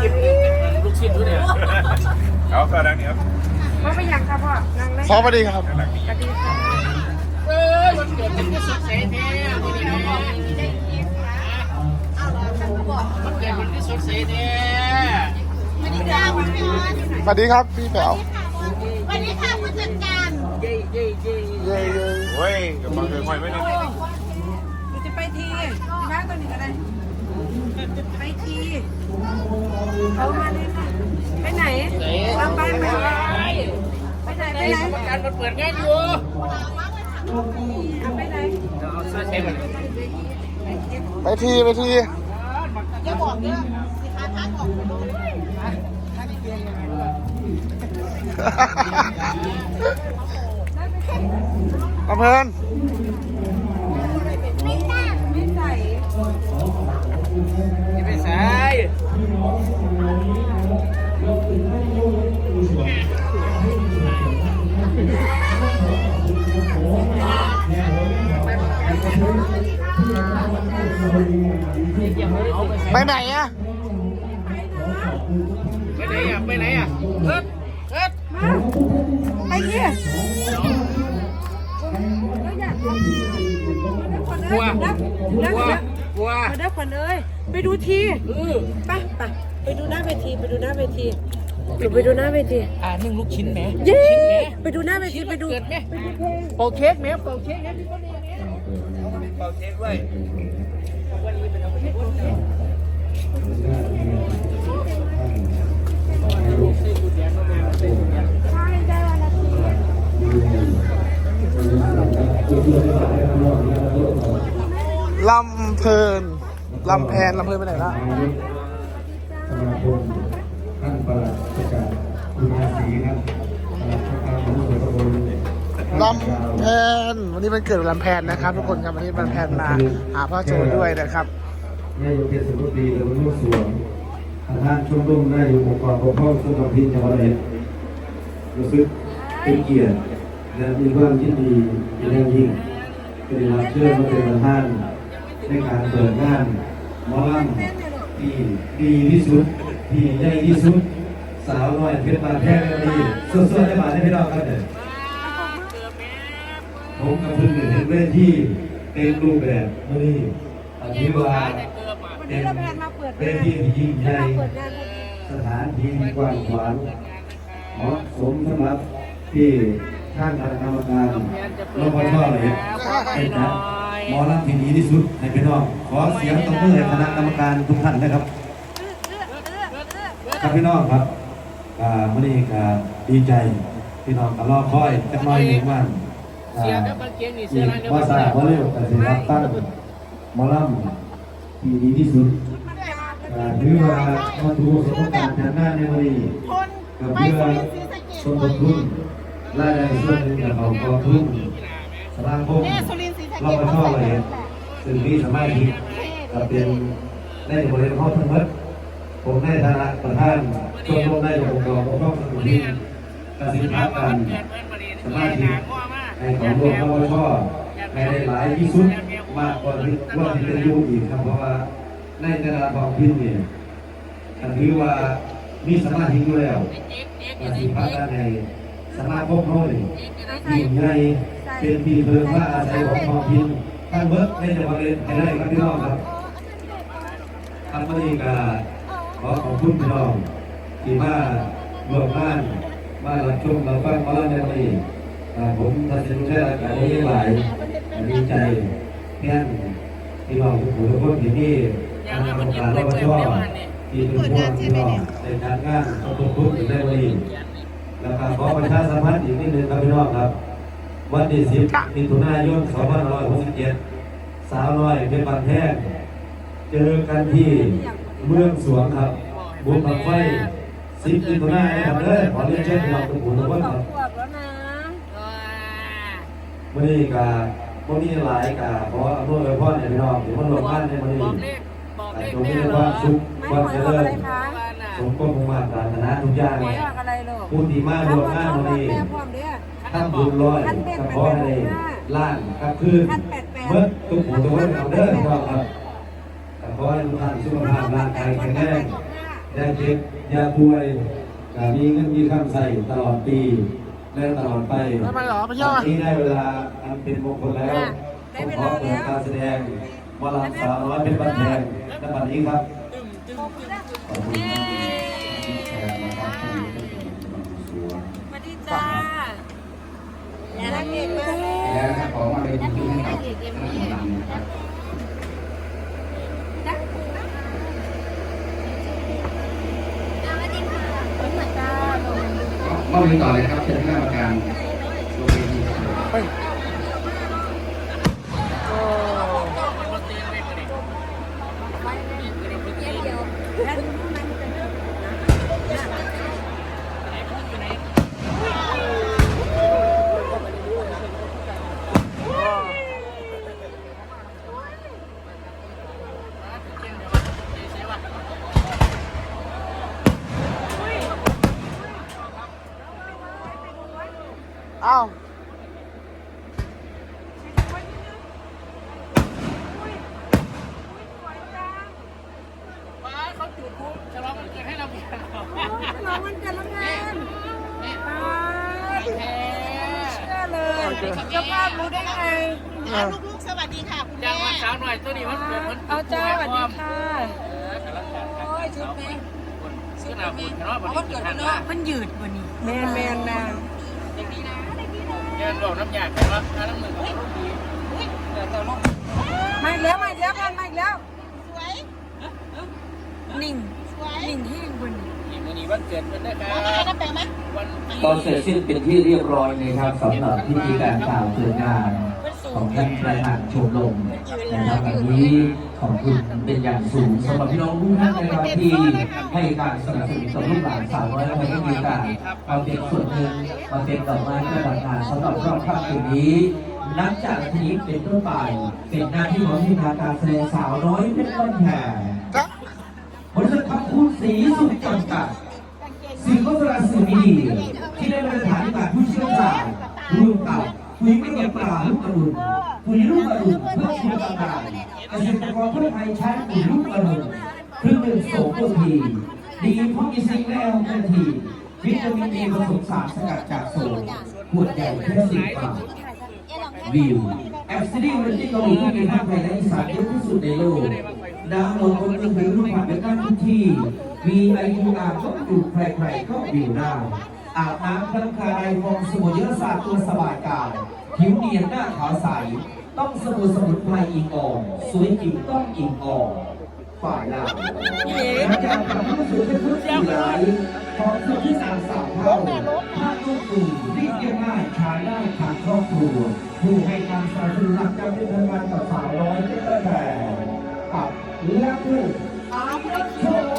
ชิ้นลูกชิ้นด้วยเนี่ยเอาตอนนั้นครับพ่อไปยังครับพ่อนั่งเลยพ่อพอดีครับสวัสดีค่ะเอ้ยมันเกิดเป็นที่สุดเสียแท้ที่นี่นะมันเกิดเป็นที่สุดเสียแท้สวัสดีครับพี่แป๋วสวันนี้ค่ะผู้จัดการเย้เย้เย้เย้เย้โอ้ยกับบังเอิญคอยไม่ได้จะไปทีบ้านตัวนี้ก็ได้ ไปทีเขามาเลยค่ะไปไหนเราไปไหมไปไหนไปไหนการมันเปิดงานอยู่เอาไปไหนเอาเสื้อเช็ดมันไปทีไปทีอย่าบอกเด้อสิค้าทางออกลำเพลินไม่ ไปไหนอะไปไหนอะไปไหนอะเอิดเอิดมาไปทีแล้วอยากดูคนกลัวเอ้ยกแล้วลัวแล้วกลัวมาได้คนเอ้ยไปดูทีเออไปไปไปดูหน้าเวทีไปดูหน้าเวทีหนูไปดูหน้าเวทีอ่านึ่งลูกชิ้นไหมเย้ชิ้นไหมไปดูหน้าเวทีไปดูเกิดไหมเป่าเค้กไหมเป่าเค้กไหมพี่คนนี้เป่าเค้กด้วย ลำเพลินลำแพนลำเพลินไปไหนล่ะสมาคมท่านประหลัดราชการคุณอาศีครับประหลัดราชการของส่วนตำบลลำแพนวันนี้มันเกิดลำแพนนะครับ ทุกคนครับวันนี้ลำแพนมาหาพ่อโจด้วยนะครับ นายกเทศมนตรีตำบลลูกสวนประธานชมรมนายกองค์กรปกครองส่วนท้องถิ่นจังหวัดเลยรู้สึกเป็นเกียรติและมีความยินดีเป็นอย่างยิ่งเป็นรับเชิญมาเป็นประธานในการเปิดงานมอลำที่ดีที่สุดที่ใหญ่ที่สุด สาวน้อยเพชรบานแท้ก็ดีสู้ๆได้บาได้พี่น้องครับเด้อผมกับเพื่อนเห็นเวทีเต็มรูปแบบมื่อนี้อันนี้ว่าวัน เป็นี้นเราแพนมาเปิดเวงานทีที่ยิ่งใหญ่มาเปิดงานพอดีสถานที่กว้างขวางเหมาะสมสำหรับที่ท่านคณะกรรมการรพชเลยเป็นนะหมอลำที่ดีที่สุดให้พี่น้องขอเสียงตบมือให้คณะกรรมการทุกท่านนะครับครับพี่น้องครับอ่ามื่อนี้ก็ดีใจพี่น้องก็รอคอยจักหน้อยหนึ่งวันอ่าเสียกับมันเกียงนี่เสีอียกอะไรเนี่ย ว่าสาว่าเร็วแต่สิรับตั้งหมอลำ ที่ดีที่สุดอ่าถือว่ามาดูสมการทางด้านในวันนี้ก็ไปเพื่อสมทบทุนรายได้ส่วนหนึ่งจากของกองทุนสมาคมแม่สุรินทร์ศรีสะเราก็ชอบเลยซึ่งมีสามาชิกก็เป็นในบริเวณห้องทั้งหมดผมในฐานะประธานชมรมในองค์กรปกครองส่วนที่กสิพักกันสมาชิกในของรวมพวชในหลายที่สุด มากกว่าที่ว่าที่เป็นอยูอีกครับเพราะว่าในแต่ละท้องถิ่นเนี่ยก็ถือว่ามีสมาชิกอยู่แล้วกสิพักกันในสมาคมเขาเนี่ยยิ่งใหญ่เป็นที่เพิ่งว่าอาศัยของท้องถิ่นทั้งเบิร์ดในจังหวัดเลยให้ได้ครับพี่น้องครับครับวันนี้ก็ขอขอบคุณพี่น้องที่มาร่วมงานมารับชมรับฟังมาแล้วในวันนี้อ่าผมทัศน์ชัยรายการนี้หลายดีใจ แค่พี่น้องทุกคนทุกคนที่นี่ทางกรรมการรับผิดชอบที่ทุกคนพี่น้องในการงานขอบคุณในวันนี้แล้วก็ขอประชาสัมพันธ์อีกนิดนึงครับพี่น้องครับ วันที่10มิถุนายน2567สาวน้อยเป็นบันแท้งเจอกันที่เมืองสวงครับบุญบังไฟสิบปีตัวหน้านครับเด้อขอเรียนเชิญพี่น้องทุกคนทุกคนครับวันนี้ก็าวันนี้หลายกาขออำนวยพรให้พี่น้องที่มาร่วมงานในวันนี้บอกเลขบอกเลขจงมีแม่แต่เหครอวามสุขไม่ความหวยเจออกริอะญไรคะสมความมุ่งมั่นปรารถนาทุกอย่างหวยออกอะไรลูกผู้ที่มาร่วมงานวันนี้แม่พร้อมเด้อ ท่านบุญร้อยก็ขอให้ล้านกับคืนเมื่อทุกผู้ทุกคนเอาเด้อพี่น้องครับก็ขอให้ทุกท่านสุขภาพร่างกายแข็งแรงอย่าเจ็บอย่าป่วยการมีเงินมีคำใส่ตลอดปี และตลอดไปไม่ไปเหรอไปเที่ยววัอะนนี้ได้เวลาอันเป็นมงคลแล้วผมขอเปิดการแสดงวลาสาวน้อยเป็นบันแทนและบันนี้ครับขอบคุณแทนนะครับที่เป็นบางส่วนสวัสดีจ้าอย่ารักเด็กมากแล้วนะครับขอมาเลยที่ให้กับคณะกรรมการนะครับ มอบเงินต่อเลยครับเชิญคณะกรรมการลงเวทีครับ อ้าว ว้าเขาจุดพลุฉลองวันเกิดให้เราเพียง ฉลองวันเกิดแล้วงานตายเชื่อเลยเจ้าภาพรู้ได้ไง อะลูกๆสวัสดีค่ะคุณอยาแม่กวันเช้าหน่อยตัวนี้มันเกิดมันเอาจ้าสวัสดีค่ะโอ้ยชุดนี้ชุดหนาบุญเนาะวันเกิดเนาะมันยืดกว่านี้แมนแมนนะเงินบอกน้ำยาแต่ว่าน้ำมือก็ดีแต่ตอนนี้มาอีกแล้วมาอีกแล้วกันมาอีกแล้วสวยนิ่งสวยนิ่งที่บนอีกวันนี้วันเกิดมันได้ครัเอาอะไรบนะแปลงไหมวันตอนเสร็จสิ้นเป็นที่เรียบร้อยนะครับสำหรับพิธีการกล่าวเปิดงาน ของท่านประธานชมรมนะครับวันนี้ขอบคุณเป็นอย่างสูงสำหรับพี่น้องทุกท่านนะครับที่ให้การสนับสนุนกับลูกหลานสาวน้อยและให้มีการเอาเป็นส่วนหนึ่งมาเป็นดอกไม้ประดับงานสำหรับรอบค่ำคืนนี้นับจากนี้เป็นต้นไปเป็นหน้าที่ของทีมงานการแสดงสาวน้อยเป็นต้นแผ่บริษัทคำพูดสีสุดจำกัดสื่อโฆษณาสื่อมีดีที่ได้มาตรฐานการผู้เชี่ยวชาญร่วมกับ ปุ๋ยไม่ยปลาลูกกระดุนปุ๋ยลูกกระดุนเพื่อคุณภาพเกษตรกรทั่วไทยใช้ปุ๋ยลูกกระดุนเครื่องดื่มโสมโปรตีดีเพราะมีซิงค์และแอลกอฮอล์วิตามินเอผสมสารสกัดจากโสมขวดใหญ่แค่สิบบาทวิวแอปซีรีส์เรตติ้งเกาหลีที่มีภาคไทยและอีสานเยอะที่สุดในโลกดาวน์โหลดบนมือถือรูปผ่านไปได้ทุกที่มีไอยูอาร์ก็อยู่ใครๆก็วิวได้ อาบน้ำพลังกายฟองสบู่เยอะสาตัวสบายกายผิวเนียนหน้าขาวใส ต้องสบู่สมุนไพรอิงอ่อนสวยจิ๋วต้องอิงอ่อนฝ่ายเราและการทำให้สวยเป็นผู้สีไหลของสุดที่สามสามเท่าถ้าลูกตู่รีบเรียง่ายใช้ได้ทางครอบครัวผู้ให้การสนับสนุนหลักการเป็นทางการกับสาวน้อยเป็นต้นแบบกับและผู้อาร์ตโชว์